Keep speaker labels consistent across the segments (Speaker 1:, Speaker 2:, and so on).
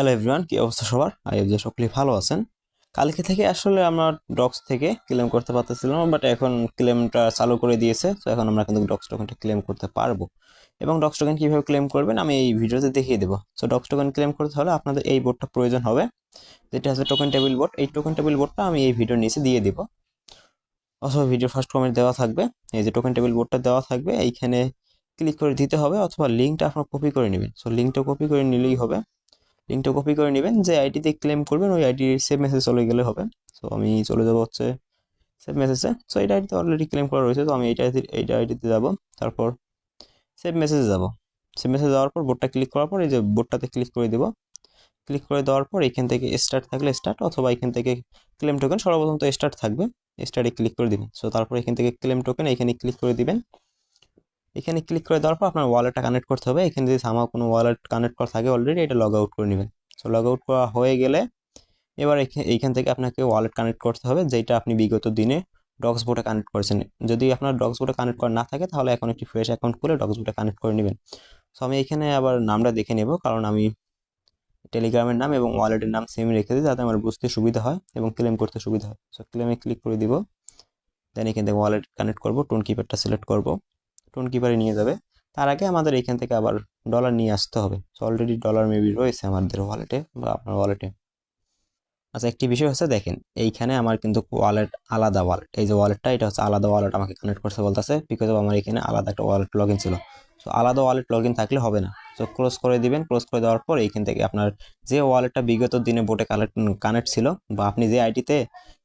Speaker 1: Hello everyone কি অবস্থা সবার? আই যে সকলেই ভালো আছেন। কালকে থেকে আসলে আমরা ডক্স থেকে ক্লেম করতে পারতেছিলাম বাট এখন ক্লেমটা চালু করে দিয়েছে, তো এখন আমরা কিন্তু ডক্স টোকেনটা ক্লেম করতে পারব। এবং ডক্স টোকেন কীভাবে ক্লেম করবেন, আমি এই ভিডিওতে দেখিয়ে দেবো। সো ডক্স টোকেন ক্লেম করতে হলে আপনাদের এই বোর্ডটা প্রয়োজন হবে, যেটা হচ্ছে টোকেন টেবিল বোর্ড এই টোকেন টেবিল বোর্ডটা আমি এই ভিডিওর নিচে দিয়ে দেবো। অথবা ভিডিও ফার্স্ট কমেন্ট দেওয়া থাকবে, এই যে টোকেন টেবিল বোর্ডটা দেওয়া থাকবে, এইখানে ক্লিক করে দিতে হবে, অথবা লিঙ্কটা আপনার কপি করে নেবেন। সো লিঙ্কটা কপি করে নিলেই হবে। লিঙ্কটা কপি করে নেবেন, যে আইডিতে ক্লেম করবেন, ওই আইডি সেভ মেসেজ চলে গেলে হবে। সো আমি চলে যাব হচ্ছে সেভ মেসেজে সো এইটা আইডিতে অলরেডি ক্লেম করা রয়েছে, তো আমি এইটা এইটা আইডিতে যাব। তারপর সেভ মেসেজে যাব। সেভ মেসেজ যাওয়ার পর বোর্ডটা ক্লিক করার পর এই যে বোর্ডটাতে ক্লিক করে দেবো। ক্লিক করে দেওয়ার পর এখান থেকে স্টার্ট থাকলে স্টার্ট অথবা এখান থেকে ক্লেম টোকেন সর্বপ্রথম তো স্টার্ট থাকবে। স্টার্টে ক্লিক করে দিবেন। সো তারপর এখান থেকে ক্লেম টোকেন এখানে ক্লিক করে দিবেন। এখানে ক্লিক করে দেওয়ার পর আপনার ওয়ালেটটা কানেক্ট করতে হবে। এখানে যদি আমার কোনো ওয়ালেট কানেক্ট করা থাকে অলরেডি এটা লগ আউট করে নেবেন। সো লগ আউট করা হয়ে গেলে এবার এইখান থেকে আপনাকে ওয়ালেট কানেক্ট করতে হবে, যেটা আপনি বিগত দিনে ডক্স বোর্ডে কানেক্ট করেছেন। যদি আপনার ডক্স বোর্ডে কানেক্ট করা না থাকে, তাহলে এখন একটি ফ্রেশ অ্যাকাউন্ট খুলে ডক্স বোর্ডে কানেক্ট করে নেবেন। সো আমি এখানে আবার নামটা দেখে নেব, কারণ আমি টেলিগ্রামের নাম এবং ওয়ালেটের নাম সেম রেখে দিই, যাতে আমার বুঝতে সুবিধা হয় এবং ক্লেম করতে সুবিধা হয়। সো ক্লেমে ক্লিক করে দিব দেন এখান থেকে ওয়ালেট কানেক্ট করব টোন কিপারটা সিলেক্ট করব। টোন কিপারে নিয়ে যাবে, তার আগে আমাদের এখান থেকে আবার ডলার নিয়ে আসতে হবে। সো অলরেডি ডলার মেবি রয়েছে আমাদের ওয়ালেটে বা আপনার ওয়ালেটে আচ্ছা একটি বিষয় হচ্ছে দেখেন, এইখানে আমার কিন্তু ওয়ালেট আলাদা ওয়ালেট এই যে ওয়ালেটটা এটা হচ্ছে আলাদা ওয়ালেট আমাকে কানেক্ট করতে বলতেছে বিকজ অফ আমার এখানে আলাদা একটা ওয়ালেট লগ ছিল। সো আলাদা ওয়ালেট লগ থাকলে হবে না। সো ক্লোজ করে দিবেন ক্লোজ করে দেওয়ার পর এইখান থেকে আপনার যে ওয়ালেটটা বিগত দিনে বোটে কানেক্ট কানেক্ট ছিল বা আপনি যে আইডিতে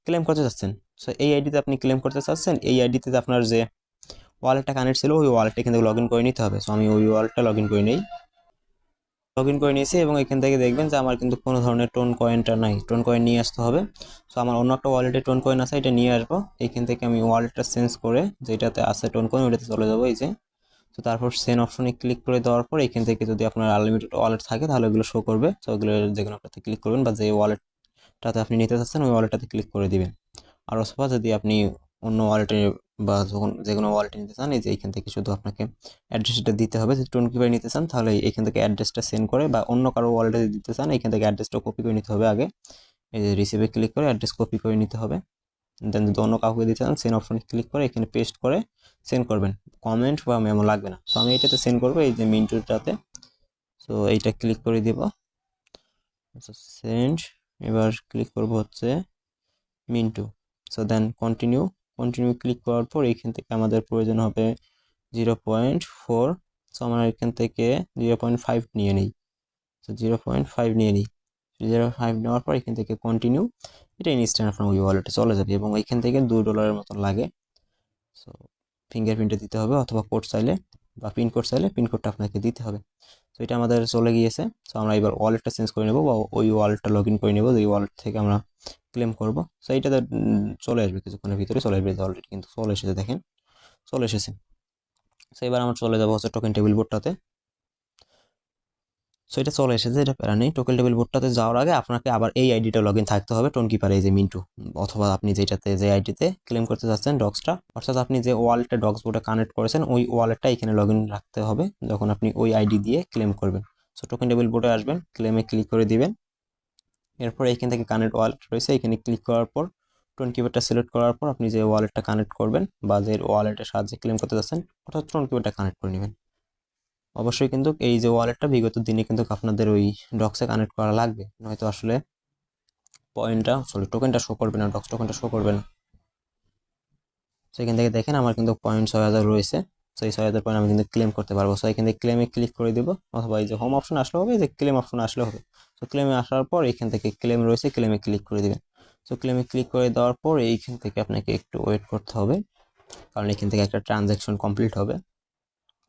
Speaker 1: ক্লেম করতে চাচ্ছেন সো এই আইডিতে আপনি ক্লেম করতে চাচ্ছেন, এই আইডিতে আপনার যে ওয়ালেটটা কানেক্ট ছিল, ওই ওয়ালেটটা এখান থেকে লগ ইন করে নিতে হবে। সো আমি ওই ওয়ালেটটা লগ ইন করে নিই। লগ ইন করে নিয়েছি এবং এখান থেকে দেখবেন যে আমার কিন্তু কোনো ধরনের টোন কয়েনটা নাই। টোন কয়েন নিয়ে আসতে হবে। সো আমার অন্য একটা ওয়ালেটে টোন কয়েন আছে, এটা নিয়ে আসব। এখান থেকে আমি ওয়ালেটটা চেঞ্জ করে যেটাতে আছে টোন কয়েন ওটাতে চলে যাব, এই যে। তো তারপর সেন অপশনে ক্লিক করে দেওয়ার পর, এখান থেকে যদি আপনার আনলিমিটেড ওয়ালেট থাকে, তাহলে ওগুলো শো করবে। তো ওগুলো যে কোনো একটাতে ক্লিক করবেন বা যে ওয়ালেটটাতে আপনি নিতে চাচ্ছেন, ওই ওয়ালেটটাতে ক্লিক করে দিবেন। আর অথবা যদি আপনি অন্য ওয়ালেটে বা যখন যে কোনো ওয়ালেটে নিতে চান, এই যে এইখান থেকে শুধু আপনাকে অ্যাড্রেসটা দিতে হবে। যদি টোন কিপার নিতে চান, তাহলে এখান থেকে অ্যাড্রেসটা সেন্ড করে বা অন্য কারও ওয়ালেটে দিতে চান এখান থেকে অ্যাড্রেসটা কপি করে নিতে হবে আগে। এই যে রিসিভে ক্লিক করে অ্যাড্রেস কপি করে নিতে হবে। দেন যদি অন্য কাউকে দিতে চান সেন্ড অপশনে ক্লিক করে এখানে পেস্ট করে সেন্ড করবেন। কমেন্ট বা মেমো লাগবে না। সো আমি এটাতে সেন্ড করব, এই যে মিন্টুটাতে সো এইটা ক্লিক করে দিব। সেন্ড এবার ক্লিক করব হচ্ছে Mintu so then continue continue click করার পর এখান থেকে আমাদের প্রয়োজন হবে জিরো পয়েন্ট ফোর সো আমরা এখান থেকে জিরো পয়েন্ট ফাইভ নিয়ে নিই। সো জিরো পয়েন্ট ফাইভ নিয়ে নিই। জিরো ফাইভ নেওয়ার পর এখান থেকে কন্টিনিউ এটা ইনস্ট্যান্ট আপনার ওই ওয়ালেটে চলে যাবে এবং এখান থেকে দুই ডলারের মতন লাগে। সো ফিঙ্গারপ্রিন্টে দিতে হবে অথবা কোড চাইলে বা পিনকোড চাইলে পিনকোডটা আপনাকে দিতে হবে। তো এটা আমাদের চলে গিয়েছে। সো আমরা এবার ওয়ালেটটা চেঞ্জ করে নেব বা ওই ওয়ালেটটা লগ ইন করে নেব ওই ওয়ালেট থেকে আমরা ক্লেম করব। সো এইটাতে চলে আসবে কিছুক্ষণের ভিতরে চলে আসবে অলরেডি কিন্তু চলে এসেছে দেখেন। চলে এসেছে। সো এবার আমরা চলে যাব হচ্ছে টোকেন টেবিল বোর্ডটাতে সো এটা চলে এসেছে এটা প্যারা নেই। টোকেন টেবিল বোর্ডটাতে যাওয়ার আগে আপনাকে আবার এই আইডিটা লগ ইন থাকতে হবে টোন কিপার এই যে মিন্টু অথবা আপনি যেটাতে যে আইডিতে ক্লেম করতে চাচ্ছেন ডক্সটা অর্থাৎ আপনি যে ওয়ালেটে ডক্স বোর্ডে কানেক্ট করেছেন ওই ওয়ালেটটা এখানে লগ ইন রাখতে হবে যখন আপনি ওই আইডি দিয়ে ক্লেম করবেন। সো টোকেন টেবিল বোর্ডে আসবেন ক্লেমে ক্লিক করে দিবেন। এরপর এখান থেকে কানেক্ট ওয়ালেট রয়েছে। এখানে ক্লিক করার পর টোন কিবোর্ডটা সিলেক্ট করার পর আপনি যে ওয়ালেটটা কানেক্ট করবেন বা যে ওয়ালেটের সাহায্যে ক্লেম করতে যাচ্ছেন, অর্থাৎ টোন কিবোর্ডটা কানেক্ট করে নেবেন। অবশ্যই কিন্তু এই যে ওয়ালেটটা বিগত দিনে কিন্তু আপনাদের ওই ডক্সে কানেক্ট করা লাগবে। নয়তো আসলে পয়েন্টটা সরি টোকেনটা শো করবে না ডক্স টোকেনটা শো করবে না। সেখান থেকে দেখেন আমার কিন্তু পয়েন্ট ছয় হাজার রয়েছে। সেই ছয় হাজার পয়েন্ট আমি কিন্তু ক্লেম করতে পারব। সো এখান থেকে ক্লেমে ক্লিক করে দেবো। অথবা এই যে হোম অপশন আসলে হবে যে ক্লেম অপশন আসলে হবে। সো ক্লেমে আসার পর এখান থেকে ক্লেম রয়েছে ক্লেমে ক্লিক করে দেবেন। সো ক্লেমে ক্লিক করে দেওয়ার পর এইখান থেকে আপনাকে একটু ওয়েট করতে হবে। কারণ এখান থেকে একটা ট্রানজ্যাকশন কমপ্লিট হবে।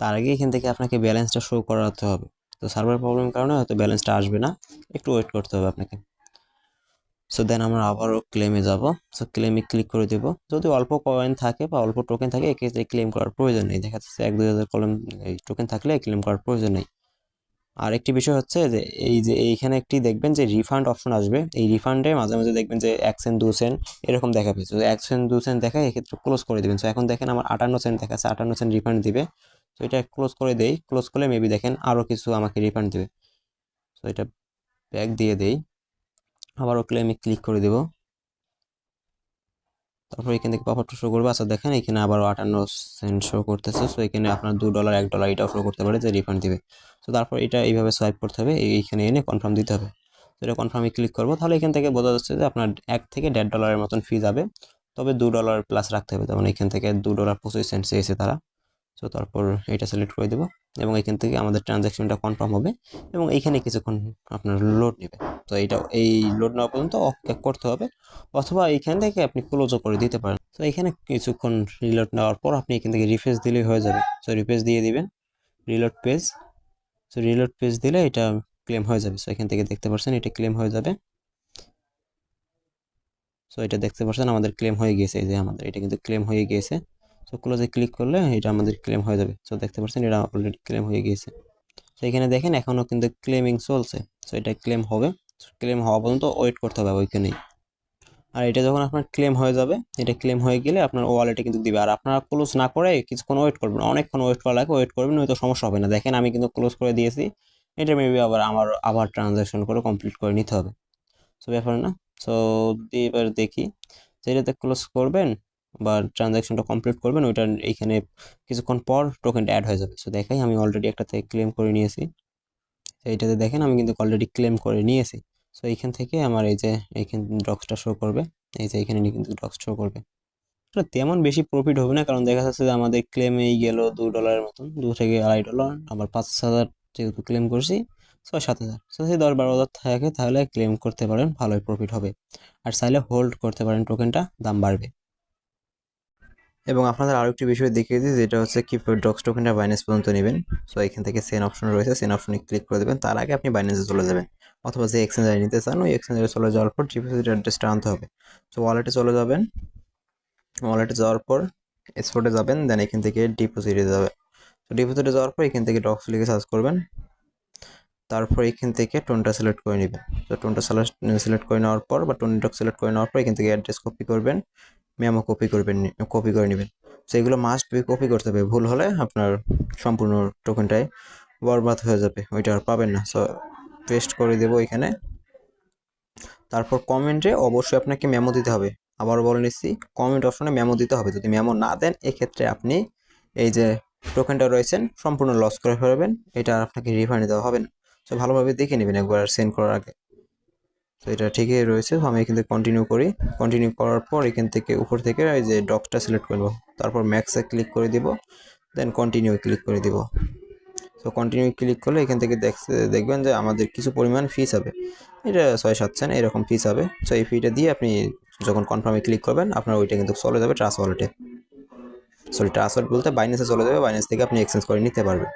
Speaker 1: তার আগে এখান থেকে আপনাকে ব্যালেন্সটা শো করাতে হবে। তো সার্ভার প্রবলেমের কারণে হয়তো ব্যালেন্সটা আসবে না। একটু ওয়েট করতে হবে আপনাকে। সো দেন আমরা আবারও ক্লেমে যাব। সো ক্লেমে ক্লিক করে দেব। যদি অল্প কয়েন থাকে বা অল্প টোকেন থাকে, এক্ষেত্রে ক্লেম করার প্রয়োজন নেই। দেখা যাচ্ছে এক দুই হাজার কলম টোকেন থাকলে ক্লেম করার প্রয়োজন নেই। আর একটি বিষয় হচ্ছে যে, এই যে এইখানে একটি দেখবেন যে রিফান্ড অপশন আসবে। এই রিফান্ডে মাঝে মাঝে দেখবেন যে এক সেন্ট দু সেন্ট এরকম দেখাবে তো এক সেন্ট দু সেন্ট দেখায়, এক্ষেত্রে ক্লোজ করে দেবেন। সো এখন দেখেন আমার আটান্ন সেন্ট দেখাচ্ছে আটান্ন সেন্ট রিফান্ড দিবে। তো এটা ক্লোজ করে দেই। ক্লোজ করলে মেবি দেখেন আরও কিছু আমাকে রিফান্ড দেবে। তো এটা ব্যাক দিয়ে দেই। আবারও ক্লেমে ক্লিক করে দেব। তারপর এখান থেকে পাপারটা শো করবে। আচ্ছা দেখেন এখানে আবার আটান্ন সেন্ট শো করতেছে। সো এখানে আপনার দু ডলার এক ডলার এটাও শো করতে পারে যে রিফান্ড দিবে। তো তারপর এটা এইভাবে সোয়াইপ করতে হবে। এইখানে এনে কনফার্ম দিতে হবে। তো এটা কনফার্মে ক্লিক করব। তাহলে এখান থেকে বোঝা যাচ্ছে যে আপনার এক থেকে দেড় ডলারের মতন ফি যাবে। তবে দু ডলার প্লাস রাখতে হবে। যেমন এখান থেকে দু ডলার পঁচিশ সেন্ট চেয়েছে তারা। তো তারপর এটা সিলেক্ট করে দেবো এবং এখান থেকে আমাদের ট্রানজ্যাকশনটা কনফার্ম হবে এবং এইখানে কিছুক্ষণ আপনার লোড নেবে। তো এইটা এই লোড নেওয়া পর্যন্ত অপেক্ষা করতে হবে অথবা এইখান থেকে আপনি ক্লোজও করে দিতে পারেন। তো এখানে কিছুক্ষণ রিলোড নেওয়ার পর আপনি এখান থেকে রিফ্রেশ দিলেই হয়ে যাবে। সো রিফ্রেশ দিয়ে দিবেন। রিলোড পেজ তো রিলোড পেজ দিলে এটা ক্লেম হয়ে যাবে। সো এখান থেকে দেখতে পাচ্ছেন এটা ক্লেম হয়ে যাবে। সো এটা দেখতে পাচ্ছেন আমাদের ক্লেম হয়ে গিয়েছে। এই যে আমাদের, এটা কিন্তু ক্লেম হয়ে গিয়েছে। সো ক্লোজে ক্লিক করলে এটা আমাদের ক্লেম হয়ে যাবে। সো দেখতে পাচ্ছেন এটা অলরেডি ক্লেম হয়ে গিয়েছে। তো এখানে দেখেন এখনও কিন্তু ক্লেমিং চলছে। সো এটা ক্লেম হবে। ক্লেম হওয়া পর্যন্ত ওয়েট করতে হবে ওইখানেই আর এটা যখন আপনার ক্লেম হয়ে যাবে, এটা ক্লেম হয়ে গেলে আপনার ওয়ালেটে কিন্তু দিবে। আর আপনারা ক্লোজ না করে কিছুক্ষণ ওয়েট করবেন। অনেকক্ষণ ওয়েট করা লাগে ওয়েট করবেন হয়তো সমস্যা হবে না। দেখেন আমি কিন্তু ক্লোজ করে দিয়েছি। এটা মেবি আবার আমার, আবার ট্রানজ্যাকশন করে কমপ্লিট করে নিতে হবে। সো ব্যাপার না। সো এবার দেখি। যেটাতে ক্লোজ করবেন। বা ট্রানজ্যাকশনটা কমপ্লিট করবেন, ওইটা এইখানে কিছুক্ষণ পর টোকেনটা অ্যাড হয়ে যাবে। সো দেখাই, আমি অলরেডি একটাতে ক্লেম করে নিয়েছি। এইটাতে দেখেন, আমি কিন্তু অলরেডি ক্লেম করে নিয়েছি। সো এইখান থেকে আমার এই যে, এইখান ডক্সটা শো করবে। এই যে এখানে কিন্তু ডক্স শো করবে। তেমন বেশি প্রফিট হবে না, কারণ দেখা যাচ্ছে যে আমাদের ক্লেমেই গেল দু ডলারের মতন, দু থেকে আড়াই ডলার আবার পাঁচ হাজার যেহেতু ক্লেম করছি ছয় সাত হাজার। সো সেই দশ বারো হাজার থাকে, তাহলে ক্লেম করতে পারেন, ভালোই প্রফিট হবে। আর চাইলে হোল্ড করতে পারেন টোকেনটা দাম বাড়বে। এবং আপনাদের আরও একটি বিষয় দেখিয়ে দিই, যেটা হচ্ছে কি ডক্স টোকেনটা বাইন্যান্স পর্যন্ত নেবেন। সো এখান থেকে সেন অপশন রয়েছে সেন অপশনে ক্লিক করে দেবেন, তার আগে আপনি বাইন্যান্সে চলে যাবেন। অথবা যে এক্সচেঞ্জারে নিতে চান, ওই এক্সচেঞ্জারে চলে যাওয়ার পর ডিপোজিট অ্যাড্রেসটা আনতে হবে। সো ওয়ালেটে চলে যাবেন। ওয়ালেটে যাওয়ার পর এক্সপোর্টে যাবেন দেন এখান থেকে ডিপোজিটে যাবে। তো ডিপোজিটে যাওয়ার পর এখান থেকে ডক্স লিখে সার্চ করবেন। তারপর এখান থেকে টোনটা সিলেক্ট করে নেবেন। তো টোনটা সিলেক্ট করে নেওয়ার পর বা টোন ডক সিলেক্ট করে নেওয়ার পর এখান থেকে অ্যাড্রেস কপি করবেন। মেমো কপি করবেন কপি করে নেবেন। তো এগুলো মাস্ট বি কপি করতে হবে। ভুল হলে আপনার সম্পূর্ণ টোকেনটাই বরবাদ হয়ে যাবে। ওইটা আর পাবেন না। সো পেস্ট করে দেবো এখানে। তারপর কমেন্টে অবশ্যই আপনাকে মেমো দিতে হবে। আবার বলে নিচ্ছি কমেন্ট অপশনে মেমো দিতে হবে। যদি মেমো না দেন, এক্ষেত্রে আপনি এই যে টোকেনটা রয়েছেন, সম্পূর্ণ লস করে ফেলবেন। এটা আপনাকে রিফান্ড দেওয়া হবে না। তো ভালোভাবে দেখে নেবেন একবার সেন্ড করার আগে। তো এটা ঠিকই রয়েছে। আমি এখান থেকে কন্টিনিউ করি। কন্টিনিউ করার পর এখান থেকে উপর থেকে এই যে ডকটা সিলেক্ট করব তারপর ম্যাক্সে ক্লিক করে দিব। দেন কন্টিনিউ ক্লিক করে দিব। তো কন্টিনিউ ক্লিক করলে এখান থেকে দেখবেন যে আমাদের কিছু পরিমাণ ফিস হবে। এটা ছয় সাত সেন্ট এরকম ফিস হবে। তো এই ফিটা দিয়ে আপনি যখন কনফার্মে ক্লিক করবেন, আপনার ওইটা কিন্তু চলে যাবে ট্রাস ওয়ালেটে সরি ট্রাস ওয়ালেট বলতে বাইন্যান্সে চলে যাবে। বাইন্যান্স থেকে আপনি এক্সচেঞ্জ করে নিতে পারবেন।